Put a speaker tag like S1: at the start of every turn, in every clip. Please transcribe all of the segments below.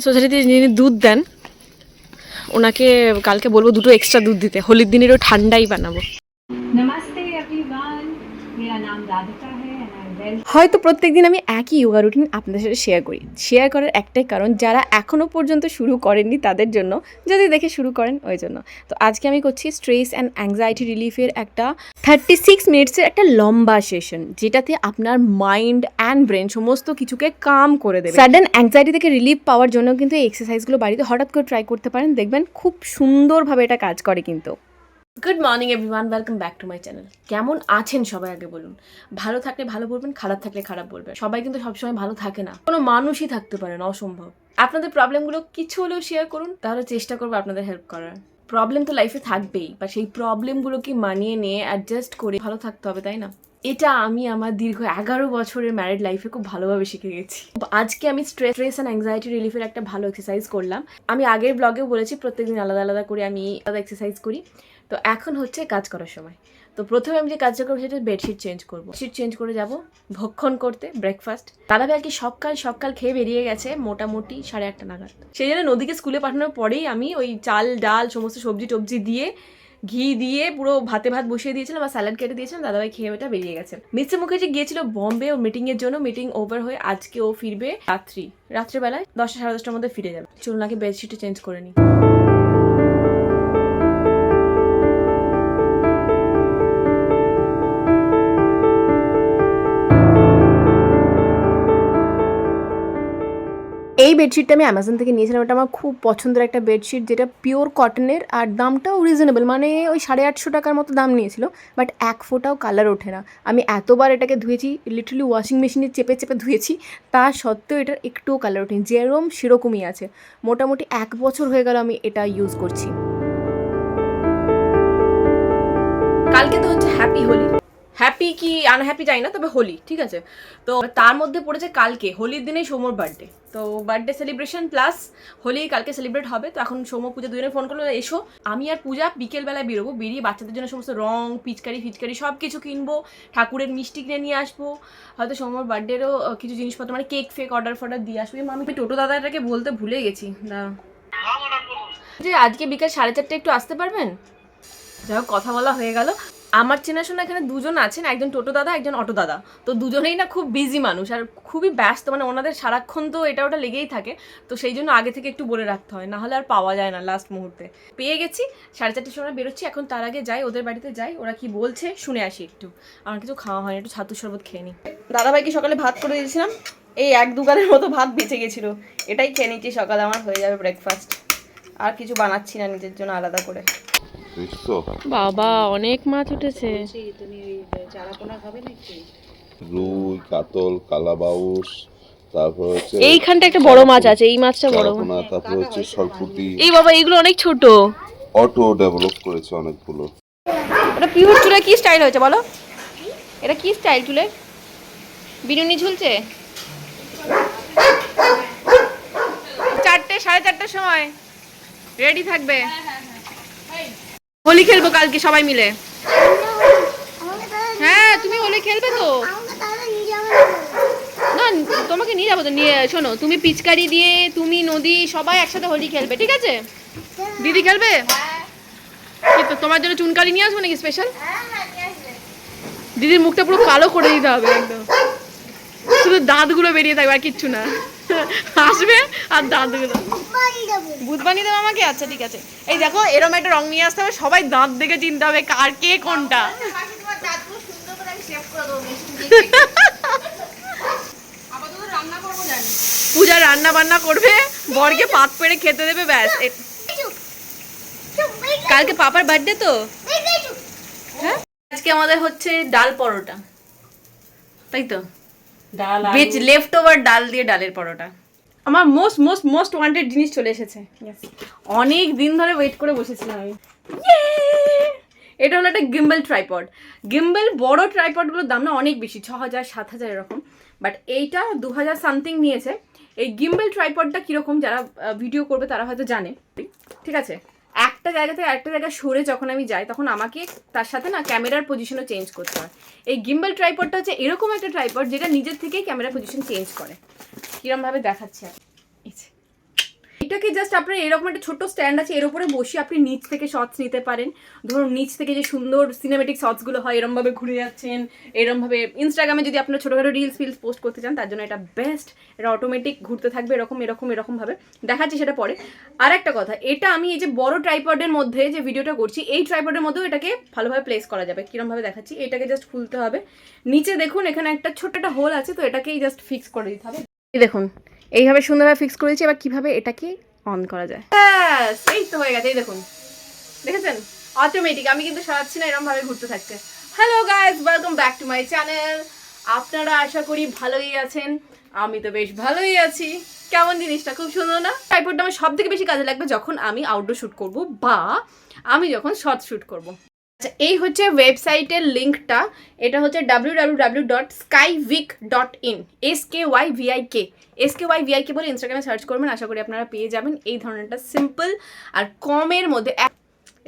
S1: আমাদের সোসাইটিতে যিনি দুধ দেন, ওনাকে কালকে বলব দুটো এক্সট্রা দুধ দিতে। হোলির দিনেরও ঠান্ডাই বানাবো।
S2: নমস্তে এভরিওয়ান মেরা নাম রাধিকা।
S1: হয়তো প্রত্যেক দিন আমি একই ইয়োগা রুটিন আপনাদের সাথে শেয়ার করি। শেয়ার করার একটাই কারণ, যারা এখনও পর্যন্ত শুরু করেননি তাদের জন্য, যদি দেখে শুরু করেন ওই জন্য। তো আজকে আমি করছি স্ট্রেস অ্যান্ড অ্যাংজাইটি রিলিফের একটা থার্টি সিক্স মিনিটসের একটা লম্বা সেশন যেটাতে আপনার মাইন্ড অ্যান্ড ব্রেন সমস্ত কিছুকে কাম করে দেবে। সাডেন অ্যাংজাইটি থেকে রিলিফ পাওয়ার জন্য কিন্তু এই এক্সারসাইজগুলো বাড়িতে হঠাৎ করে ট্রাই করতে পারেন। দেখবেন খুব সুন্দরভাবে এটা কাজ করে কিন্তু। Good morning everyone welcome back to my channel কেমন আছেন সবাই আগে বলুন? ভালো থাকলে ভালো বলবেন, খারাপ থাকলে খারাপ বলবেন। সবাই কিন্তু সবসময় ভালো থাকে না। কোনো মানুষই থাকতে পারে না, অসম্ভব। আপনাদের প্রবলেমগুলো কিছু হলেও শেয়ার করুন, তাহলে চেষ্টা করব আপনাদের হেল্প করার। প্রবলেম তো লাইফে থাকবেই বা সেই প্রবলেমগুলোকে মানিয়ে নিয়ে অ্যাডজাস্ট করে ভালো থাকতে হবে, তাই না? এটা আমি আমার দীর্ঘ এগারো বছরের ম্যারিড লাইফে খুব ভালোভাবে শিখে গেছি। আজকে আমি স্ট্রেস স্ট্রেস অ্যান্ড অ্যাংজাইটি রিলিফের একটা ভালো এক্সারসাইজ করলাম। আমি আগের ব্লগেও বলেছি, প্রত্যেকদিন আলাদা আলাদা করে আমি আলাদা এক্সারসাইজ করি। তো এখন হচ্ছে কাজ করার সময়। তো প্রথমে আমি যে কাজটা করব সেটা বেডশিট চেঞ্জ করব। বেডশিট চেঞ্জ করে যাব ভক্ষণ করতে ব্রেকফাস্ট দাদাভাই আর কি সকাল সকাল খেয়ে বেরিয়ে গেছে মোটামুটি সাড়ে আটটা নাগাদ। সেই জন্য নদীকে স্কুলে পাঠানোর পরেই আমি ওই চাল, ডাল, সমস্ত সবজি টবজি দিয়ে, ঘি দিয়ে পুরো ভাতে ভাত বসিয়ে দিয়েছিলাম আর স্যালাড কেটে দিয়েছিলাম। দাদাভাই খেয়ে ওটা বেরিয়ে গেছে। মিস্টার মুখার্জি গিয়েছিল বম্বে ও মিটিং এর জন্য। মিটিং ওভার হয়ে আজকে ও ফিরবে রাত্রি। রাত্রিবেলায় দশটা সাড়ে দশটার মধ্যে ফিরে যাবে। চলুন আগে বেডশিটটা চেঞ্জ করে নিই। এই বেডশিটটা আমি অ্যামাজন থেকে নিয়েছিলাম। এটা আমার খুব পছন্দের একটা বেডশিট যেটা পিওর কটনের আর দামটাও রিজনেবল মানে ওই সাড়ে আটশো টাকার মতো দাম নিয়েছিল বাট এক ফোঁটাও কালার ওঠে না। আমি এতবার এটাকে ধুয়েছি লিটারালি ওয়াশিং মেশিনে চেপে চেপে ধুয়েছি, তা সত্ত্বেও এটার একটুও কালার ওঠেনি যেরকম সেরকমই আছে। মোটামুটি এক বছর হয়ে গেল আমি এটা ইউজ করছি। কালকে তো হচ্ছে হ্যাপি হোলি হ্যাপি কি আনহ্যাপি জানি না তবে হোলি ঠিক আছে? তো তার মধ্যে পড়েছে কালকে হোলির দিনেই সৌমর বার্থডে তো বার্থডে সেলিব্রেশন প্লাস হোলি কালকে সেলিব্রেট হবে। তো এখন সৌম পূজা দুজনে ফোন করল এসো আমি আর পূজা বিকেলবেলায় বেরোবো বেরিয়ে বাচ্চাদের জন্য সমস্ত রং পিচকারি ফিচকারি সব কিছু কিনবো ঠাকুরের মিষ্টি কিনে নিয়ে আসব। হয়তো সৌমর বার্থডেরও কিছু জিনিসপত্র মানে কেক ফেক অর্ডার ফর্ডার দিয়ে আসব। আমি টোটো দাদাটাকে বলতে ভুলে গেছি। না যে আজকে বিকাল সাড়ে চারটে একটু আসতে পারবেন? যাই হোক কথা বলা হয়ে গেল। আমার চেনাশোনা এখানে দুজন আছেন, একজন টোটো দাদা, একজন অটো দাদা। তো দুজনেই না খুব বিজি মানুষ আর খুবই ব্যস্ত মানে ওনাদের সারাক্ষণ তো এটা ওটা লেগেই থাকে। তো সেই জন্য আগে থেকে একটু বলে রাখতে হয়, নাহলে আর পাওয়া যায় না লাস্ট মুহূর্তে। পেয়ে গেছি, সাড়ে চারটের সময় বেরোচ্ছি, এখন তার আগে যাই, ওদের বাড়িতে যাই, ওরা কি বলছে শুনে আসি একটু। আমার কিছু খাওয়া হয়নি, একটু ছাতু শরবত খেয়ে নিই দাদাভাইকে সকালে ভাত করে দিয়েছিলাম, এই এক দুগালের মতো ভাত বেঁচে গেছিল। এটাই খেয়ে নিচ্ছি সকালে, আমার হয়ে যাবে ব্রেকফাস্ট আর কিছু বানাচ্ছি না নিজের জন্য আলাদা করে। বাবা অনেক মাছ উঠেছে।
S3: রুই কাতল কালাবাউস তারপর হচ্ছে
S1: এইখানটা একটা বড় মাছ আছে এই মাছটা বড়।
S3: চারাপোনা তারপর হচ্ছে সরপুটি
S1: এই বাবা এইগুলো অনেক ছোট।
S3: অটো ডেভেলপ করেছে অনেকগুলো।
S1: এটা পিওর চুলে কি স্টাইল হয়েছে বলো? এটা কি স্টাইল চুলে? বিনুনি ঝুলছে? চারটে সাড়ে চারটের সময়। রেডি থাকবে? হোলি খেলব কালকে, সবাই মিলে। হ্যাঁ তুমি হোলি খেলবে তো। না, তোমাকে নিয়ে যাব তো, নিয়ে, শোনো, তুমি পিচকারি দিয়ে, তুমি নদী, সবাই একসাথে হোলি খেলবে, ঠিক আছে? দিদি খেলবে? তোমার জন্য চুনকালি নিয়ে আসব নাকি স্পেশাল দিদির মুখটা পুরো কালো করে দিতে হবে একদম। শুধু দাঁতগুলো বেরিয়ে থাকবে, আর কিচ্ছু না। আসবে আর দাঁতগুলো ভূত বানিয়ে দেবে আমাকে আচ্ছা ঠিক আছে। এই দেখো এরম একটা রং নিয়ে আসতে হবে সবাই দাঁত দেখে চিনতে হবে কার কে কোনটা। পূজা রান্না বান্না করবে বরকে পাত পেড়ে খেতে দেবে ব্যাস। কালকে পাপার বার্থডে তো? হ্যাঁ? আজকে আমাদের হচ্ছে ডাল পরোটা। তাই তো?
S2: डाल
S1: ভেজ লেফট ওভার ডাল দিয়ে ডালের পরোটা। আমার মোস্ট মোস্ট মোস্ট ওয়ান্টেড জিনিস চলে এসেছে। অনেক দিন ধরে ওয়েট করে বসেছিলাম আমি। এটা হলো একটা গিম্বল ট্রাইপড গিম্বল বড় ট্রাইপডগুলোর দাম না অনেক বেশি ছ হাজার সাত হাজার এরকম। বাট এইটা দু হাজার সামথিং নিয়েছে। এই গিম্বল ট্রাইপডটা কীরকম যারা ভিডিও করবে তারা হয়তো জানে। ঠিক আছে? একটা জায়গা থেকে একটা জায়গায় সরে যখন আমি যাই, তখন আমাকে তার সাথে না ক্যামেরার পজিশনও চেঞ্জ করতে হয়। এই গিম্বল ট্রাইপডটা হচ্ছে এরকম একটা ট্রাইপড যেটা নিজের থেকেই ক্যামেরা পজিশন চেঞ্জ করে। কিরমভাবে দেখাচ্ছে? এই জাস্ট আপনার এরকম একটা ছোট্ট স্ট্যান্ড আছে, এর উপরে বসে আপনি নিচ থেকে শর্টস নিতে পারেন। ধরুন, নিচ থেকে যে সুন্দর সিনেমেটিক শর্টসগুলো হয়, এরমভাবে ঘুরে যাচ্ছেন, এরমভাবে ইনস্টাগ্রামে যদি আপনার ছোটোখাটো রিলস ফিলস পোস্ট করতে চান, তার জন্য এটা বেস্ট এটা অটোমেটিক ঘুরতে থাকবে, এরকম এরকম এরকমভাবে দেখাচ্ছি সেটা পরে। আর একটা কথা, এটা আমি এই যে বড় ট্রাইপডের মধ্যে যে ভিডিওটা করছি, এই ট্রাইপডের মধ্যেও এটাকে ভালোভাবে প্লেস করা যাবে। কিরমভাবে দেখাচ্ছি, এটাকে জাস্ট খুলতে হবে। নিচে দেখুন, এখানে একটা ছোট্ট একটা হোল আছে, তো এটাকেই জাস্ট ফিক্স করে দিতে হবে। দেখুন এইভাবে সুন্দরভাবে ফিক্স করেছি এবার কীভাবে এটাকে অন করা যায়? এই তো হয়ে গেছে, এই দেখুন। দেখেছেন? অটোমেটিক আমি কিন্তু সরাচ্ছি না এরকম ভাবে ঘুরতে থাকছে hello guys welcome back to my channel আপনারা আশা করি ভালোই আছেন, আমি তো বেশ ভালোই আছি। কেমন জিনিসটা, খুব সুন্দর না? ট্রাইপডটা আমার সব থেকে বেশি কাজে লাগবে যখন আমি আউটডোর শ্যুট করব বা আমি যখন শর্ট শ্যুট করব। আচ্ছা এই হচ্ছে ওয়েবসাইটের লিঙ্কটা এটা হচ্ছে W W W dot sky week dot in S K Y V I K S K Y V I K বলে ইনস্টাগ্রামে সার্চ করবেন আশা করি আপনারা পেয়ে যাবেন এই ধরনেরটা সিম্পল আর কমের মধ্যে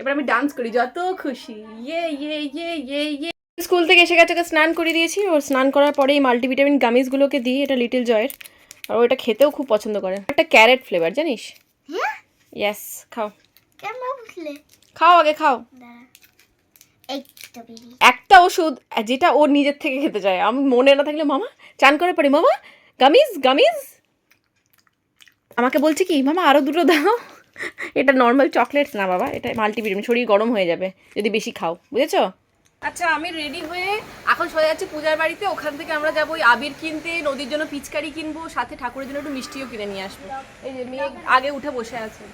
S1: এবার আমি ডান্স করি যত খুশি। ইয়ে ইয়ে ইয়ে ইয়ে ইয়ে স্কুল থেকে এসে গেছে স্নান করে দিয়েছি। ওর স্নান করার পরে এই মাল্টিভিটামিন গামিজগুলোকে দিই এটা লিটিল জয়ের আর ও এটা খেতেও খুব পছন্দ করে। একটা ক্যারেট ফ্লেভার জানিস? ইয়েস খাও। খাও আগে খাও। একটা ওষুধ যেটা ও নিজের থেকে খেতে চায়। আমি মনে না থাকলে মামা চান করে পারি মামা গামিজ গামিজ। আমাকে বলছে কি মামা আরও দুটো দাও। এটা নর্মাল চকলেটস না বাবা এটা মাল্টিভিটামিন শরীর গরম হয়ে যাবে যদি বেশি খাও বুঝেছ? আচ্ছা আমি রেডি হয়ে এখন সোজা যাচ্ছি পূজার বাড়িতে ওখান থেকে আমরা যাব ওই আবির কিনতে নদীর জন্য পিচকারি কিনবো সাথে ঠাকুরের জন্য একটু মিষ্টিও কিনে নিয়ে আসব। এই যে মেয়ে আগে উঠে বসে আছে।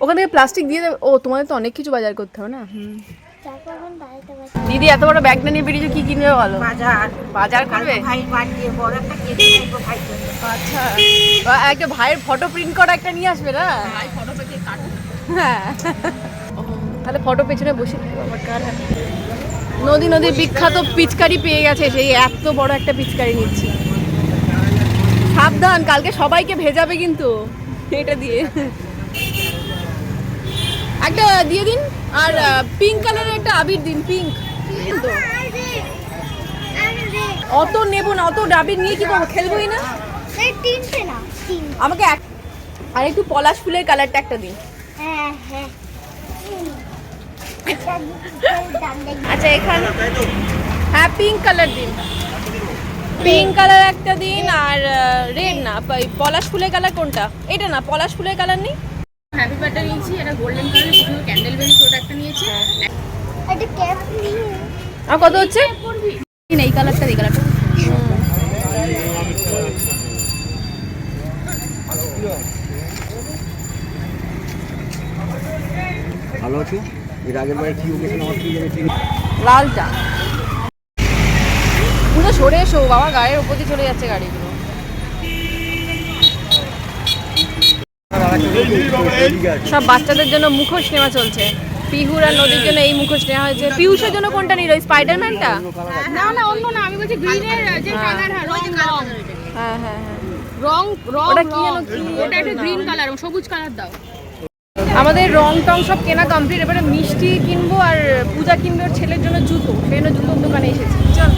S1: ওখান থেকে প্লাস্টিক দিয়ে দেবে। ও তোমাদের তো অনেক কিছু বাজার করতে হবে না? দিদি এত বড় ব্যাগটা নিয়ে বেরিয়েছো কি কিনবে বলো? বাজার। বাজার করবে? আচ্ছা। বা- একটা ভাইয়ের ফটো প্রিন্ট করা একটা নিয়ে আসবে না? হ্যাঁ। তাহলে ফটো পেছনে বসে। নদী নদী বিখ্যাত পিচকারি পেয়ে গেছে সেই এত বড় একটা পিচকারি নিচ্ছি। সাবধান কালকে সবাইকে ভেজাবে কিন্তু এটা দিয়ে। একটা দিয়ে দিন, আর পিঙ্ক কালারের একটা আবির দিন পিঙ্ক অত নেব না, অত ডাবির নিয়ে কি করব, খেলবোই না? আমাকে এক আর একটু পলাশ ফুলের কালারটা একটা দিন। আচ্ছা এখানে হ্যাঁ পিঙ্ক কালার দিন। পিঙ্ক কালার একটা দিন, আর রেড না পলাশ ফুলের কালার কোনটা? এটা না, পলাশ ফুলের কালার নেই?
S4: হ্যাপি বার্থডে নিয়েছি এটা গোল্ডেন কিছু ক্যান্ডেল বেলি প্রোডাক্টটা নিয়েছি।
S5: একটা ক্যাপ নিয়ে
S1: আর কত হচ্ছে?
S4: এই কালারটা এই কালারটা।
S6: ভালো আছো? এর আগের বারে কি ওকেশন আমার কি জানি
S1: লালটা। পুরো সরে এসো বাবা গায়ের উপর দিয়ে চলে যাচ্ছে গাড়িগুলো
S6: ঠিক আছে
S1: সব বাচ্চাদের জন্য মুখোশ নেওয়া চলছে। পিহুর আর নদীর জন্য এই মুখোশ নেওয়া হয়েছে। পিউষের জন্য কোনটা নিল? স্পাইডারম্যানটা
S4: না না অন্য না আমি বলছি গ্রিনের যে কালার রং রং
S1: হ্যাঁ হ্যাঁ হ্যাঁ।
S4: রং রং
S1: ওটা কি যেন কি?
S4: ওটা একটা গ্রিন কালার সবুজ কালার দাও।
S1: আমাদের রং টং সব কেনা কমপ্লিট এবারে মিষ্টি কিনবো আর পূজা কিনবো ওর ছেলের জন্য জুতো। সেই জন্য জুতোর দোকানে এসেছি। চল।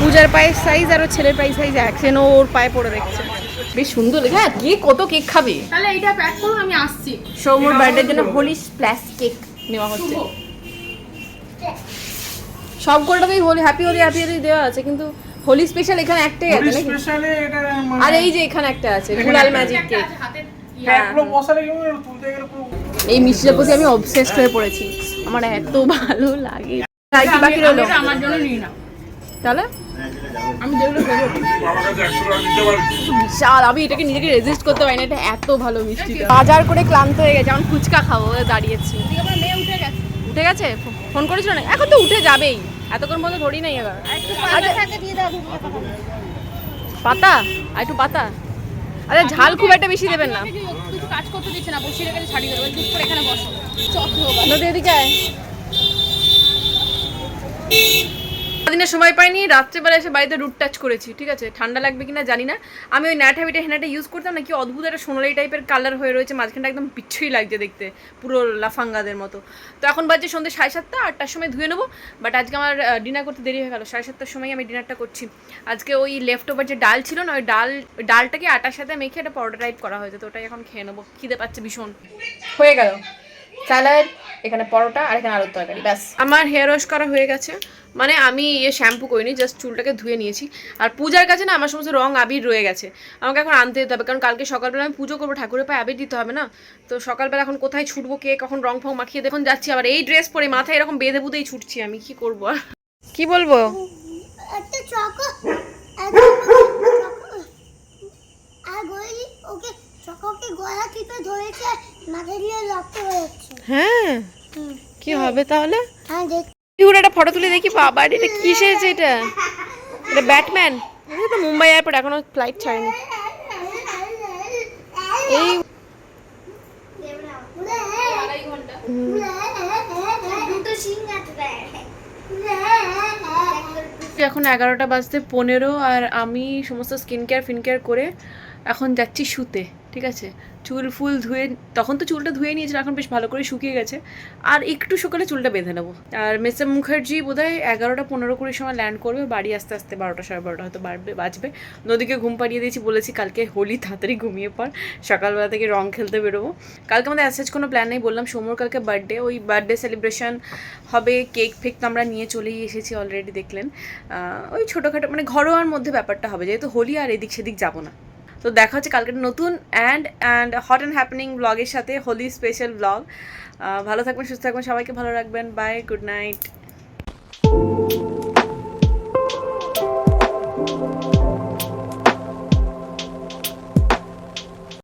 S1: পূজার পায়ের সাইজ আর ওর ছেলের পায়ের সাইজ এক। সেন ওর পায়ে পড়ে রেখেছে। বেশ সুন্দর হ্যাঁ কেক কত কেক খাবে?
S4: তাহলে এইটা প্যাক করুন আমি আসছি।
S1: সৌমুর বার্থডের জন্য হোলি স্প্ল্যাশ কেক নেওয়া হচ্ছে। সব কটাতেই হোলি হ্যাপি হোলি হ্যাপি হোলি দেওয়া আছে কিন্তু হোলি স্পেশাল এখানে একটাই আছে নাকি?
S7: স্পেশালে এটা মানে
S1: আর এই যে এখানে একটা আছে গুলাল ম্যাজিক কেক এই মিষ্টিটার প্রতি আমি অবসেসড হয়ে পড়েছি। আমার এত ভালো লাগে। বাকি রইল।
S4: আমার জন্য নিই না
S1: তাহলে?
S4: আমি যেগুলো
S1: বিশাল আমি এটাকে নিজেকে রেজিস্ট করতে পারি না এটা এত ভালো মিষ্টি। বাজার করে ক্লান্ত হয়ে গেছে এখন ফুচকা খাব দাঁড়িয়েছি।
S4: উঠে গেছে।
S1: উঠে গেছে? ফো- ফোন করেছিল না? এখন তো উঠে যাবেই। এতক্ষণ মধ্যে ধরি নাই এবার। আচ্ছা,
S5: পাতা?
S1: আর একটু পাতা? আরে ঝাল খুব একটা বেশি দেবেন না।
S4: কিছু কাজ করতে দিচ্ছে না বসিয়ে রেখে ছাড়িয়ে দেবো। চুপ করে এখানে বসো। চক্র
S1: নদী এদিকে আয়। দিনে সময় পাইনি, রাত্রেবেলা এসে বাড়িতে রুট টাচ করেছি, ঠিক আছে? ঠান্ডা লাগবে কিনা জানি না। আমি ওই ন্যাট হ্যাবিটে হেনাটা ইউজ করতাম না কি অদ্ভুত একটা সোনালি টাইপের কালার হয়ে রয়েছে, মাঝখানটা একদম পিচ্ছুই লাগছে দেখতে, পুরো লাফাঙ্গাদের মতো। তো এখন বাজে সন্ধ্যে সাড়ে সাতটা, আটটার সময় ধুয়ে নেব বাট আজকে আমার ডিনার করতে দেরি হয়ে গেল। সাড়ে সাতটার সময় আমি ডিনারটা করছি। আজকে ওই লেফট ওভার যে ডাল ছিল না, ওই ডাল ডালটাকে আটার সাথে মেখে একটা পরোটা টাইপ করা হয়েছে, তো ওটাই এখন খেয়ে নেব। খিদে পাচ্ছে ভীষণ। হয়ে গেল। স্যালাড এখানে পরোটা আর এখানে আলুর তরকারি ব্যাস। আমার হেয়ার ওয়াশ করা হয়ে গেছে। মানে আমি ইয়ে শ্যাম্পু করিনি জাস্ট চুলটাকে ধুয়ে নিয়েছি। আর পূজার কাছে না আমার সমস্ত রং আবির রয়ে গেছে। আমাকে এখন আনতে যেতে হবে কারণ কালকে সকালবেলা আমি পুজো করব ঠাকুরের পায়ে আবির দিতে হবে না। তো সকালবেলা এখন কোথায় ছুটবো কে কখন রং ফং মাখিয়ে দেখুন যাচ্ছি আবার। এই ড্রেস পরে মাথায় এরকম বেঁধে বুধেই ছুটছি আমি কি করব আর? কি বলব?
S5: ওকে ধরেছে
S1: হ্যাঁ? কি হবে তাহলে?
S5: হ্যাঁ দেখ।
S1: একটা ফটো তুলে দেখি বাবা এটা কিসে আছে এটা? এটা ব্যাটম্যান? এটা তো মুম্বাই এয়ারপোর্ট এখনও ফ্লাইট ছাড়েনি। এই
S5: দুটো
S1: এখন এগারোটা বাজতে পনেরো আর আমি সমস্ত স্কিন কেয়ার ফিন কেয়ার করে এখন যাচ্ছি শুতে। ঠিক আছে? চুল, ফুল ধুয়ে, তখন তো চুলটা ধুয়ে নিয়েছিল, এখন বেশ ভালো করে শুকিয়ে গেছে। আর একটু সকালে চুলটা বেঁধে নেব। আর মিস্টার মুখার্জি বোধহয় এগারোটা পনেরো কুড়ির সময় ল্যান্ড করবে, বাড়ি আস্তে আস্তে বারোটা সাড়ে বারোটা হয়তো বাড়বে বাঁচবে নদীকে ঘুম পাড়িয়ে দিয়েছি, বলেছি কালকে হোলি, তাড়াতাড়ি ঘুমিয়ে পর সকালবেলা থেকে রং খেলতে বেরোবো। কালকে আমাদের অ্যাসেজ কোনো প্ল্যান নেই, বললাম সোমর কালকে বার্থডে ওই বার্থডে সেলিব্রেশন হবে কেক ফেক তো আমরা নিয়ে চলেই এসেছি অলরেডি দেখলেন। ওই ছোটোখাটো মানে ঘরোয়ার মধ্যে ব্যাপারটা হবে, যেহেতু হোলি আর এদিক সেদিক যাব না। তো দেখা হচ্ছে কালকের নতুন and and hot and happening ব্লগের সাথে হোলি স্পেশাল ব্লগ ভালো থাকবেন, সুস্থ থাকবেন, সবাইকে ভালো রাখবেন বাই গুড নাইট